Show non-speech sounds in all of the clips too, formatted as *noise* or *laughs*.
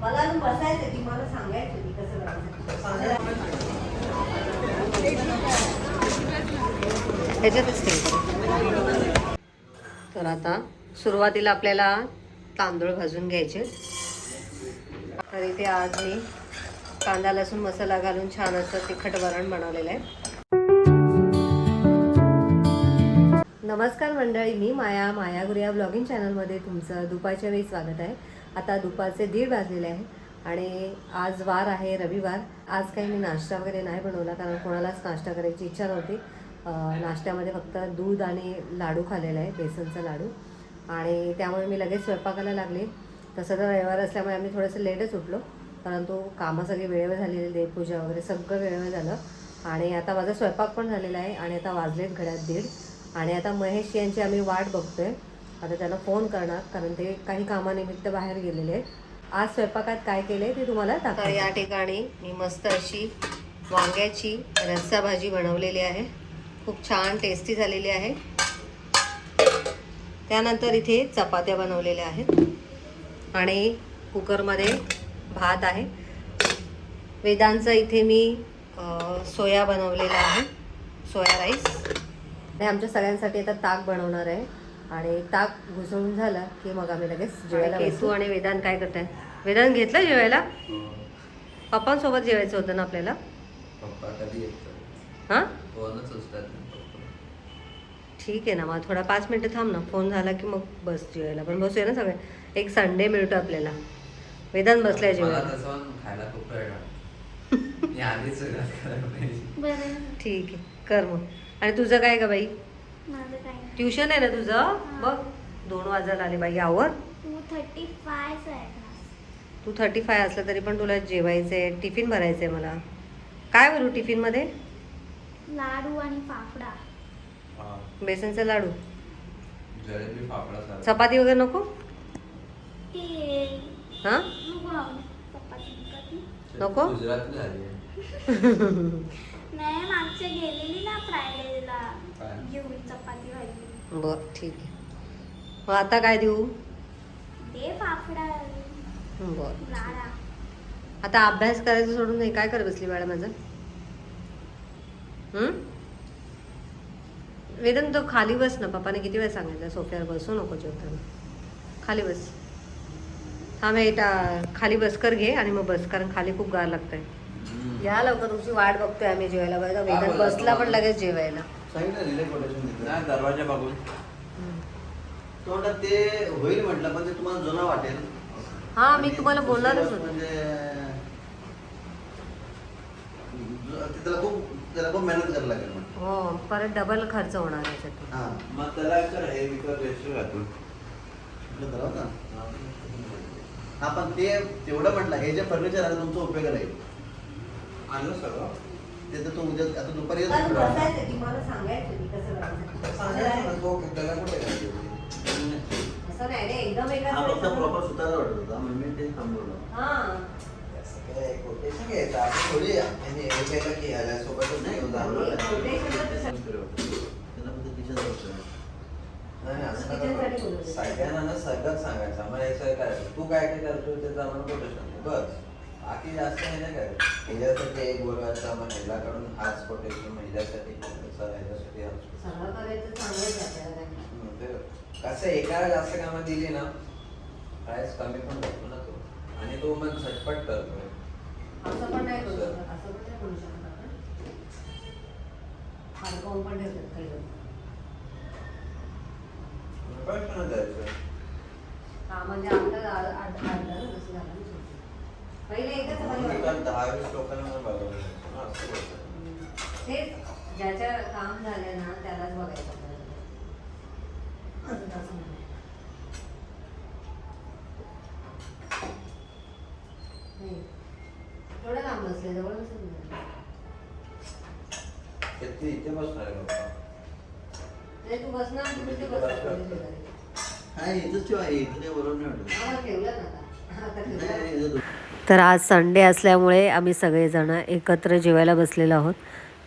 मला अजून बसायचं की मला सांगायचं की कसं करायचं. ह्याच्यातच ठेव. तर आता सुरुवातीला आपल्याला तांदूळ भाजून घ्यायचे. तर इथे आज मी कांदा लसूण मसाला घालून छान असं तिखट वरण बनवलेलं आहे. नमस्कार मंडळी मी माया माया या ब्लॉगिंग चॅनलमध्ये तुमचं दुपारच्या वेळी स्वागत आहे. आता दुपारचे दीड वाजलेले आहे आणि आज वार आहे रविवार. आज काही मी नाश्ता वगैरे नाही बनवला कारण कोणालाच नाश्ता करायची इच्छा नव्हती. नाश्त्यामध्ये फक्त दूध आणि लाडू खाल्लेला आहे बेसनचा लाडू. आणि त्यामुळे मी लगेच स्वयंपाकाला लागले. तसं तर रविवार असल्यामुळे आम्ही थोडंसं लेटच उठलो परंतु कामं सगळी वेळेवर झालेली देवपूजा वगैरे सगळं वेळेवर झालं. आणि आता माझा स्वयंपाक पण झालेला आहे आणि आता वाजलेत घड्यात दीड. आणि आता महेश यांची आम्ही वाट बघतोय. आता त्यांना फोन करणार कारण ते काही कामानिमित्त बाहेर गेलेले आहेत. आज स्वयंपाकात काय केले ते तुम्हाला तर या ठिकाणी मी मस्त अशी वांग्याची रस्सा भाजी बनवलेली आहे. खूप छान टेस्टी झालेली आहे. त्यानंतर इथे चपात्या बनवलेल्या आहेत. आणि कुकरमध्ये भात आहे. वेदांचं इथे मी सोया बनवलेला आहे. Soya rice. आणि आमच्या सगळ्यांसाठी आता ताक बनवणार आहे. आणि ताक घुसळून झालं की मग आम्ही लगेच जेवायला केसू आणि वेदांत काय करताय? वेदांत घेतलं जेवायला? पप्पांसोबत जेवायचं होतं ना आपल्याला? पप्पा कधी येतात? हां? फोनच उचलत नाही पप्पा. ठीक आहे ना मग थोडा पाच मिनटं थांब ना. फोन झाला की मग बस जेवायला. पण बसूया ना सगळे? एक संडे मिळतो आपल्याला. वेदांत बसलाय मला जेवायला. तसं पण खायला खूप वेळ लागतो. *laughs* मी आधीच सुरुवात करायला पाहिजे. बरं. ठीक आहे. कर मग. आणि तुझं काय का बाई? ट्युशन आहे ना तुझं? बघ दोन वाजायला आले बाई आवर तू थर्टी फायच आहे क्लास तू थर्टी फाय असलं तरी पण तुला जेवायचं आहे टिफिन भरायचं आहे मला. काय भरू टिफिनमध्ये? लाडू आणि फाफडा. हा. बेसनचा लाडू. जलेबी फाफडा सारखा. चपाती वगैरे नको? ते हां? नको. चपाती झाली आहे. *laughs* नाही मागच्या गेलेली ना फ्रायडेला. काय? घेऊन चपाती भाजी. बरं ठीक आहे. मग आता काय देऊ? दे फाफडा बरं लाडा आता अभ्यास करायचं सोडून नाही काय करत बसली मॅडम माझं? हं? वेदन तो खाली बस ना. पप्पाने किती वेळ सांगितलं? सोफ्यावर बसू नको जेवताना खाली बस. हा मी एटा खाली बस कर घे आणि मग बस. कारण खाली खूप गार लागतंय. या लवकर तुमची वाट बघतोय आम्ही जेवायला. बघा बोलला बसला पण? लगेच जेवायला. दरवाजा बघून. तो म्हटलं ते होईल म्हटलं पण ते तुम्हाला जुना वाटेल. हा, मी तुम्हाला बोलणारच गोष्ट होते. म्हणजे त्याला खूप त्याला खूप मेहनत करायला लागेल हो परत डबल खर्च होणार याच्यातून हा. मग त्याला कर हे विकत घातून म्हटलं हा. पण ते तेवढं म्हटलं हे जे फर्निचर आहे तुमचा उपयोग राहील आणलं सगळं ते तर तो उद्या आता दुपारी येतो. बसायचं की मला सांगायचं की कसं करायचं सांगायचं ना, तो त्याला कुठे घातली? असं नाही रे एकदम एका हा फक्त प्रॉपर सुतारा वाटत होता म्हणून मी ते थांबवलं हा असं काय quotation घ्यायचं. आपण थोडी यांनी हे केलं की ह्याच्यासोबतच नाही होत आपलं. त्याला फक्त किचन नाही, नाही, असं. बोलवलं. सगळ्यांना ना सगळंच सांगायचं आम्हाला एक्सरसाइज करायचं तू काय काय करतो त्याचं आम्हाला कोटेशन दे बस बाकी जास्त नाही ना काय? ह्याच्यासाठी एक बोलवायचं ह्याच्याकडून हाच कोटेशन ह्याच्यासाठी सर ह्याच्यासाठी हाच सगळं करायचं चांगलंच आपल्याला काय हम्म, ते कसं एकाला जास्त कामं दिली ना प्राईस कमी पण भेटतो ना तो. आणि तो मग झटपट करतो. असं पण नाही करू शकत असं पण नाही करू शकत आपण. अडकवून पण ठेवतात काही लोक प्रश्न द्यायचं हा म्हणजे आपल्याला आड- आड- आडलं ना, जसं झालं ना. पहिले एकच चपाती म्हणून वाटायची. तर दहा वीस लोकांना बघावं लागतं ना, असं होतं. तेच ज्याच्या काम झालं ना त्यालाच बघायचं आपल्याला. असं तसं नाही. नाही. जवळ नसेल ना. किती इथे बसणार आहे तू बसणार बसणार इथंच ठेवा इथं बरोबर नाही ठेवलं ना आता. ठेवलं. तर आज संडे असल्यामुळे आम्ही सगळेजण एकत्र जेवायला बसलेलो आहोत.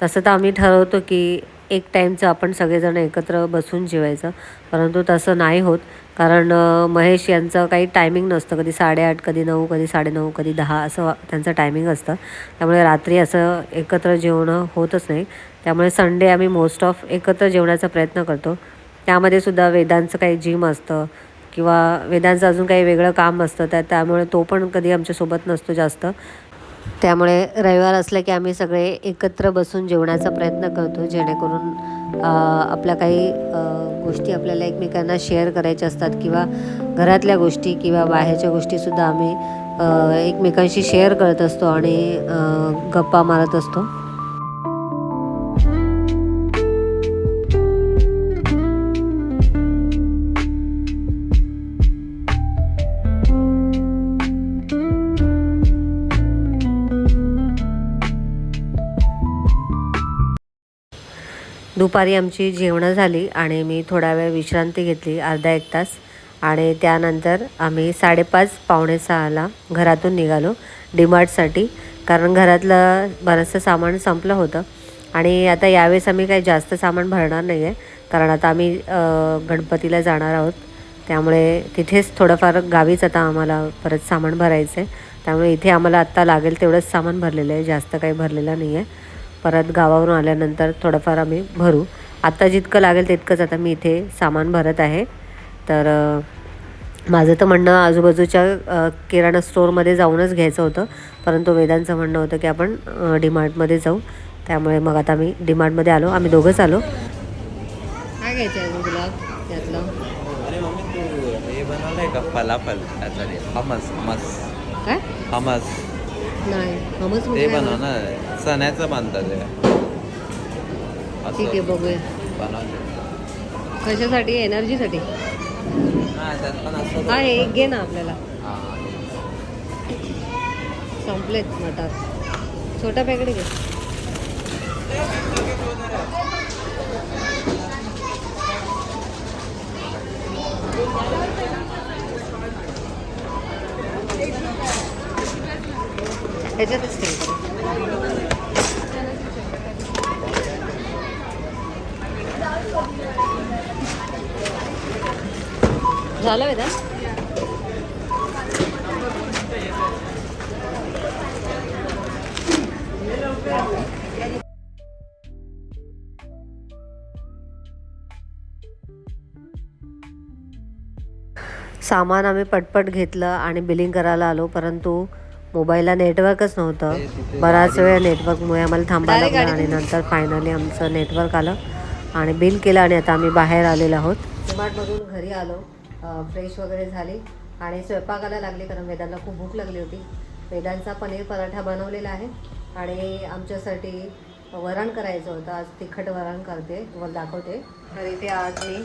तसं तर आम्ही ठरवतो की एक टाईमचं आपण सगळेजण एकत्र बसून जेवायचं परंतु तसं नाही होत. कारण महेश यांचं काही टायमिंग नसतं. कधी साडेआठ कधी नऊ कधी साडेनऊ कधी दहा असं वा- त्यांचं टायमिंग असतं. त्यामुळे रात्री असं एकत्र जेवणं होतच नाही. त्यामुळे संडे आम्ही मोस्ट ऑफ एकत्र जेवण्याचा प्रयत्न करतो. त्यामध्ये सुद्धा वेदांचं काही जिम असतं किंवा वेदांचं अजून काही वेगळं काम असतं. त्या त्यामुळे तो पण कधी आमच्यासोबत नसतो जास्त. त्यामुळे रविवार असलं की आम्ही सगळे एकत्र बसून जेवण्याचा प्रयत्न करतो जेणेकरून आपल्या काही गोष्टी आपल्याला एकमेकांना शेअर करायच्या असतात किंवा घरातल्या गोष्टी किंवा बाहेरच्या गोष्टीसुद्धा आम्ही एकमेकांशी शेअर करत असतो आणि गप्पा मारत असतो. दुपारी आमची जेवणं झाली आणि मी थोडा वेळ विश्रांती घेतली अर्धा एक तास. आणि त्यानंतर आम्ही साडेपाच पावणे सहाला घरातून निघालो डिमार्टसाठी. कारण घरातलं बरंचसं सामान संपलं होतं. आणि आता यावेळेस आम्ही काही जास्त सामान भरणार नाही आहे कारण आता आम्ही गणपतीला जाणार आहोत. त्यामुळे तिथेच थोडंफार गावीच आता आम्हाला परत सामान भरायचं आहे त्यामुळे इथे आम्हाला आत्ता लागेल तेवढंच सामान भरलेलं आहे. जास्त काही भरलेलं नाही आहे परत गावावरून आल्यानंतर थोडंफार आम्ही भरू. आत्ता जितकं लागेल तितकंच आता मी इथे सामान भरत आहे. तर माझं तर म्हणणं आजूबाजूच्या किराणा स्टोअरमध्ये जाऊनच घ्यायचं होतं. परंतु वेदांचं म्हणणं होतं की आपण डीमार्टमध्ये जाऊ. त्यामुळे मग आता मी डीमार्टमध्ये आलो. आम्ही दोघंच आलो. काय घ्यायचं आहे तुला त्यातलं? अरे मम्मी तू हे बनवलंय का फलाफल? त्याचा हमस हमस काय? हमस नाही ते चण्याचं बांधतात ठीक आहे बघूया. कशासाठी? एनर्जीसाठी? हा एक घे ना आपल्याला. हा. संपलेत मटार. छोटा पॅकेट घे. ह्याच्यातच झालं वेदा सामान आम्ही पटपट घेतलं आणि बिलिंग करायला आलो परंतु मोबाईलला नेटवर्कच नव्हतं. बराच वेळ नेटवर्कमुळे आम्हाला थांबायला लागलं आणि नंतर फायनली आमचं नेटवर्क आलं. आणि बिल केलं आणि आता आम्ही बाहेर आलेलो आहोत. डिमार्टमधून घरी आलो. फ्रेश वगैरे झाली. आणि स्वयंपाकाला लागली कारण वेदांना खूप भूक लागली होती. वेदांचा पनीर पराठा बनवलेला आहे. आणि आमच्यासाठी वरण करायचं होतं. आज तिखट वरण करते. व दाखवते. तर इथे आज मी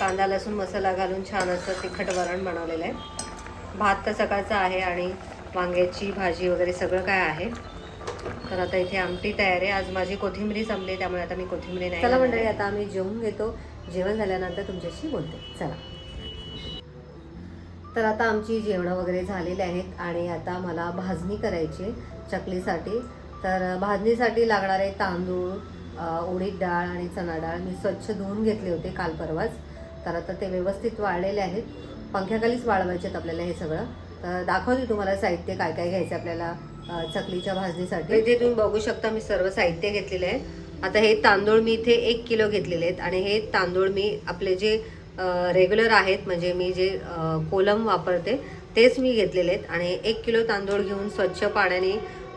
कांदा लसूण मसाला घालून छान असं तिखट वरण बनवलेलं आहे. भात तर सकाळचा आहे आणि वांग्याची भाजी वगैरे सगळं काय आहे. तर आता इथे आमटी तयार आहे. आज माझी कोथिंबरी संपली त्यामुळे आता मी कोथिंबरी नाही चला मंडळी आता आम्ही जेवून घेतो. जेवण झाल्यानंतर तुमच्याशी बोलते. चला. तर आता आमची जेवणं वगैरे झालेली आहेत आणि आता मला भाजणी करायची चकलीसाठी. तर भाजणीसाठी लागणारे तांदूळ उडीद डाळ आणि चणा डाळ. मी स्वच्छ धुवून घेतले होते काल परवाच. तर आता ते व्यवस्थित वाळलेले आहेत. पंख्याखालीच वाळवायचे आहेत आपल्याला हे सगळं. तर दाखवते तुम्हाला साहित्य काय काय घ्यायचं आपल्याला. चकलीच्या भाजणीसाठी. इथे तुम्ही बघू शकता मी सर्व साहित्य घेतलेले आहे. आता हे तांदूळ मी इथे एक किलो घेतलेले आहेत आणि हे तांदूळ मी आपले जे रेग्युलर आहेत म्हणजे मी जे कोलम वापरते तेच मी घेतलेले आहेत. आणि एक किलो तांदूळ घेऊन स्वच्छ पाण्याने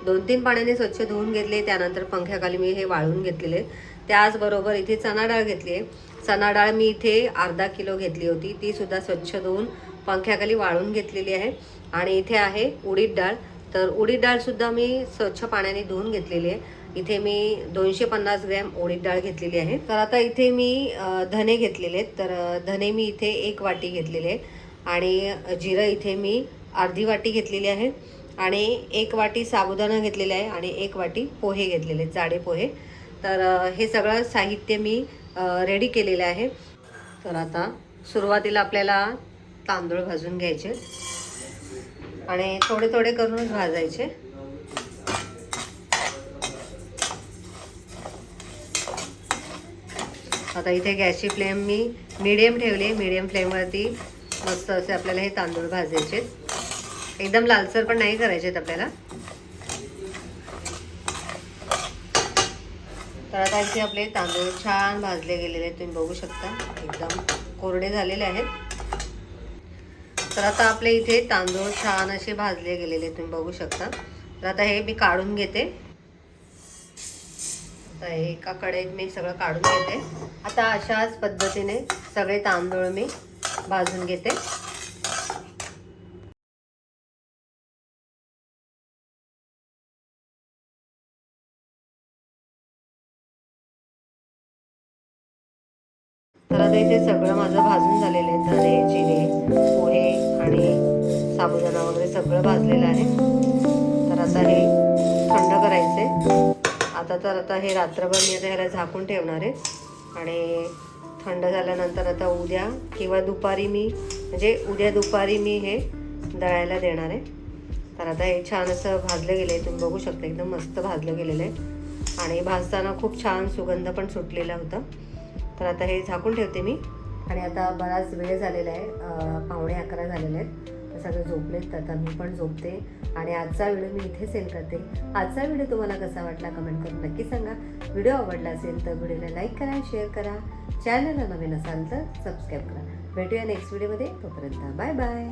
दोन तीन पाण्याने स्वच्छ धुवून घेतले. त्यानंतर पंख्याखाली मी हे वाळून घेतलेले त्याचबरोबर इथे चणा डाळ घेतली आहे. चणा डाळ मी इथे अर्धा किलो घेतली होती. ती सुद्धा स्वच्छ धुवून पंख्याखाली वाळून घेतलेली आहे. आणि इथे आहे उडीद डाळ. तर उडीद डाळसुद्धा मी स्वच्छ पाण्याने धुवून घेतलेली आहे. इथे मी दोनशे पन्नास ग्रॅम उडीद डाळ घेतलेली आहे. तर आता इथे मी धने घेतलेले आहेत. तर धने मी इथे एक वाटी घेतलेले आहे आणि जिरं इथे मी अर्धी वाटी घेतलेली आहे. आणि एक वाटी साबुदाणा घेतलेला आहे. आणि एक वाटी पोहे घेतलेले आहेत जाडे पोहे. तर हे सगळं साहित्य मी रेडी केलेलं आहे. तर आता सुरुवातीला आपल्याला तांदूळ भाजून घ्यायचे आणि थोडे थोडे करूनच भाजायचे. आता इथे गॅसची फ्लेम मी मिडियम ठेवली मिडियम फ्लेमवरती मस्त असे आपल्याला हे तांदूळ भाजायचे. एकदम लालसर पण नाही करायचेत आपल्याला. तर आता इथे आपले तांदूळ छान भाजले गेलेले आहेत. तुम्ही बघू शकता. एकदम कोरडे झालेले आहेत. तर आता आपले इथे तांदूळ छान असे भाजले गेलेले तुम्ही बघू शकता. तर आता हे मी काढून घेते. आता हे एका कडेत मी सगळं काढून घेते. आता अशाच पद्धतीने सगळे तांदूळ मी भाजून घेते. साबुदाणा वगैरे सगळं भाजलेलं आहे. तर आता हे थंड करायचे आता तर आता हे रात्रभर मी आता ह्याला झाकून ठेवणार आहे. आणि थंड झाल्यानंतर आता उद्या किंवा दुपारी मी म्हणजे उद्या दुपारी मी हे दळायला देणार आहे. तर आता हे छान असं भाजलं गेलं आहे तुम्ही बघू शकता एकदम मस्त भाजलं गेलेलं आहे. आणि भाजताना खूप छान सुगंध पण सुटलेला होता. तर आता हे झाकून ठेवते मी. आणि आता बराच वेळ झालेला आहे. पावणे अकरा झालेले आहेत. सगळे झोपलेत तर आता मी पण झोपते आणि आजचा व्हिडिओ मी इथे सेल करते. आजचा व्हिडिओ तुम्हाला कसा वाटला कमेंट करून नक्की सांगा. व्हिडिओ आवडला असेल तर व्हिडिओला लाईक करा शेअर करा. चॅनलला नवीन असाल तर सबस्क्राईब करा. भेटूया नेक्स्ट व्हिडिओमध्ये. तोपर्यंत बाय बाय.